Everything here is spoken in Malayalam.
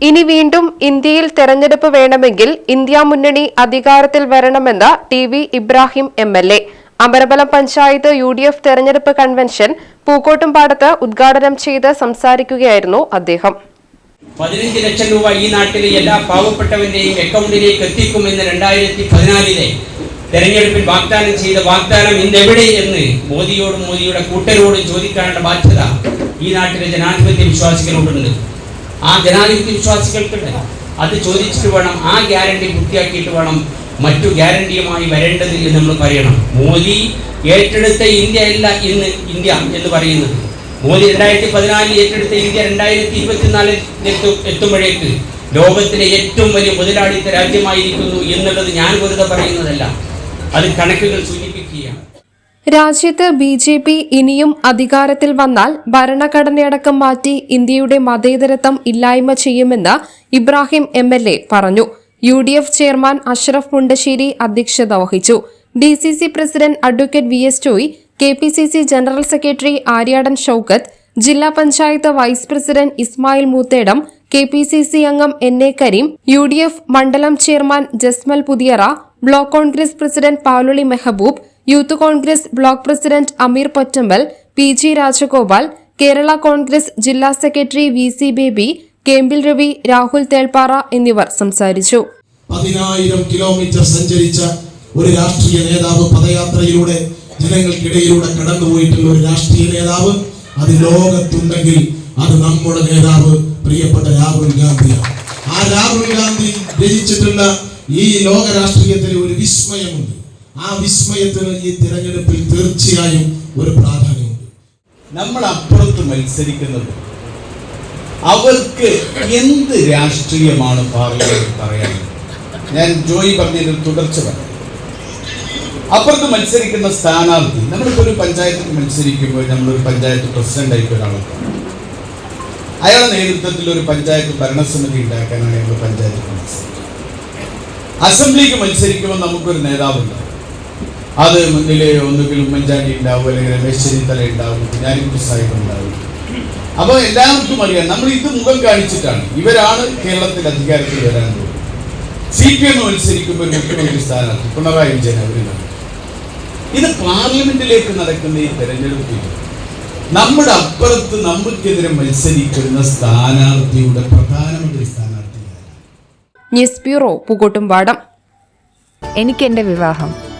ഇനി വീണ്ടും ഇന്ത്യയിൽ തെരഞ്ഞെടുപ്പ് വേണമെങ്കിൽ ഇന്ത്യ മുന്നണി അധികാരത്തിൽ വരണമെന്ന് T V Ibrahim M L A. Amarambalam panchayat U D F തെരഞ്ഞെടുപ്പ് കൺവെൻഷൻ പൂക്കോട്ടുംപാടത്ത് ഉദ്ഘാടനം ചെയ്ത് സംസാരിക്കുകയായിരുന്നു അദ്ദേഹം. പതിനഞ്ച് ലക്ഷം രൂപ ഈ നാട്ടിലെ എല്ലാ പാവപ്പെട്ടവന്റെയും അക്കൗണ്ടിലേക്ക് എത്തിക്കുമെന്ന് രണ്ടായിരത്തി പതിനാലിലെ തെരഞ്ഞെടുപ്പിൽ വാഗ്ദാനം ചെയ്ത വാഗ്ദാനം ഇന്നെവിടെ എന്ന് മോദിയോടും മോദിയുടെ കൂട്ടരോടും ചോദിക്കാനുള്ള ബാധ്യത ഈ നാട്ടിലെ ജനാധിപത്യ വിശ്വാസികളോടുണ്ട്. ആ ജനാധിപത്യ വിശ്വാസികൾക്കുണ്ട് അത് ചോദിച്ചിട്ട് വേണം ആ ഗ്യാരണ്ടി പൂർത്തിയാക്കിയിട്ട് വേണം മറ്റു ഗ്യാരണ്ടിയുമായി വരേണ്ടത് എന്ന് നമ്മൾ പറയണം. മോദി ഏറ്റെടുത്ത ഇന്ത്യ അല്ല ഇന്ന് ഇന്ത്യ എന്ന് പറയുന്നത്. മോദി രണ്ടായിരത്തി പതിനാലിൽ ഏറ്റെടുത്ത ഇന്ത്യ രണ്ടായിരത്തി ഇരുപത്തിനാലിൽ എത്തു- എത്തുമ്പോഴേക്ക് ലോകത്തിലെ ഏറ്റവും വലിയ മുതലാളിത്ത രാജ്യമായിരിക്കുന്നു എന്നുള്ളത് ഞാൻ വെറുതെ പറയുന്നതല്ല. അത് കണക്കുകൾ സൂചിപ്പിക്കുകയാണ്. രാജ്യത്ത് ബി ജെ പി ഇനിയും അധികാരത്തിൽ വന്നാൽ ഭരണഘടനയടക്കം മാറ്റി ഇന്ത്യയുടെ മതേതരത്വം ഇല്ലായ്മ ചെയ്യുമെന്ന് ഇബ്രാഹിം എം എൽ എ പറഞ്ഞു. U D F chairman Ashraf Mundassery അധ്യക്ഷത വഹിച്ചു. D C C president advocate V S toy K P C C general secretary Aryadan Shoukath ജില്ലാ panchayat vice president Ismail Moothedam K P C C അംഗം N A Kareem U D F മണ്ഡലം chairman Jasmal Puthiyara block Congress president Paluli Mehaboob youth Congress block president Ameer Pottambal P G Rajagopal Kerala Congress ജില്ലാ secretary V C Baby Kempil Ravi Rahul Thelpara എന്നിവർ സംസാരിച്ചു. പതിനായിരം കിലോമീറ്റർ സഞ്ചരിച്ച ഒരു രാഷ്ട്രീയ നേതാവ് പദയാത്രയിലൂടെ ജനങ്ങൾക്കിടയിലൂടെ കടന്നുപോയിട്ടുള്ള ഒരു രാഷ്ട്രീയ നേതാവ് അത് ലോകത്തുണ്ടെങ്കിൽ അത് നമ്മുടെ നേതാവ് പ്രിയപ്പെട്ട രാഹുൽ ഗാന്ധിയാണ്. ആ രാഹുൽ ഗാന്ധി രചിച്ചിട്ടുള്ള ഈ ലോക രാഷ്ട്രീയത്തിൽ ഒരു വിസ്മയമുണ്ട്. ആ വിസ്മയത്തിന് ഈ തിരഞ്ഞെടുപ്പിൽ തീർച്ചയായും ഒരു പ്രാധാന്യമുണ്ട്. നമ്മൾ അപ്പുറത്ത് മത്സരിക്കുന്നത് അവർക്ക് എന്ത് രാഷ്ട്രീയമാണ് പാർലമെന്റ് പറയാനുള്ളത് ഞാൻ ജോയി പറഞ്ഞതിൽ തുടർച്ച പറയാം. അപ്പുറത്ത് മത്സരിക്കുന്ന സ്ഥാനാർത്ഥി നമ്മളിപ്പോൾ ഒരു പഞ്ചായത്തിൽ മത്സരിക്കുമ്പോൾ നമ്മളൊരു പഞ്ചായത്ത് പ്രസിഡന്റ് ആയിട്ട് ഒരാളെ അയാളുടെ നേതൃത്വത്തിൽ ഒരു പഞ്ചായത്ത് ഭരണസമിതി ഉണ്ടാക്കാനാണ് ഞങ്ങൾ പഞ്ചായത്ത് മത്സരിക്കുന്നത്. അസംബ്ലിക്ക് മത്സരിക്കുമ്പോൾ നമുക്കൊരു നേതാവുണ്ട്. അത് മുന്നിൽ ഒന്നുകിൽ ഉമ്മൻചാണ്ടി ഉണ്ടാവും അല്ലെങ്കിൽ രമേശ് ചെന്നിത്തല ഉണ്ടാവും കുഞ്ഞാലിക്കുട്ടി സാഹിബ് ഉണ്ടാവും. അപ്പോൾ എല്ലാവർക്കും അറിയാം നമ്മൾ ഇത് മുഖം കാണിച്ചിട്ടാണ്. ഇവരാണ് കേരളത്തിൽ അധികാരത്തിൽ വരാൻ പോകുന്നത്. സി പി എം മത്സരിക്കുമ്പോൾ മുഖ്യമന്ത്രി സ്ഥാനാർത്ഥി പിണറായി വിജയൻ അവരിലാണ്. ഇത് പാർലമെന്റിലേക്ക് നടക്കുന്ന ഈ തെരഞ്ഞെടുപ്പിൽ നമ്മുടെ അപ്പുറത്ത് നമുക്കെതിരെ മത്സരിക്കുന്ന സ്ഥാനാർത്ഥിയുടെ പ്രധാനമന്ത്രി സ്ഥാനാർത്ഥി ന്യൂസ് ബ്യൂറോ പൂക്കോട്ടുംപാടം. എനിക്ക് എന്റെ വിവാഹം.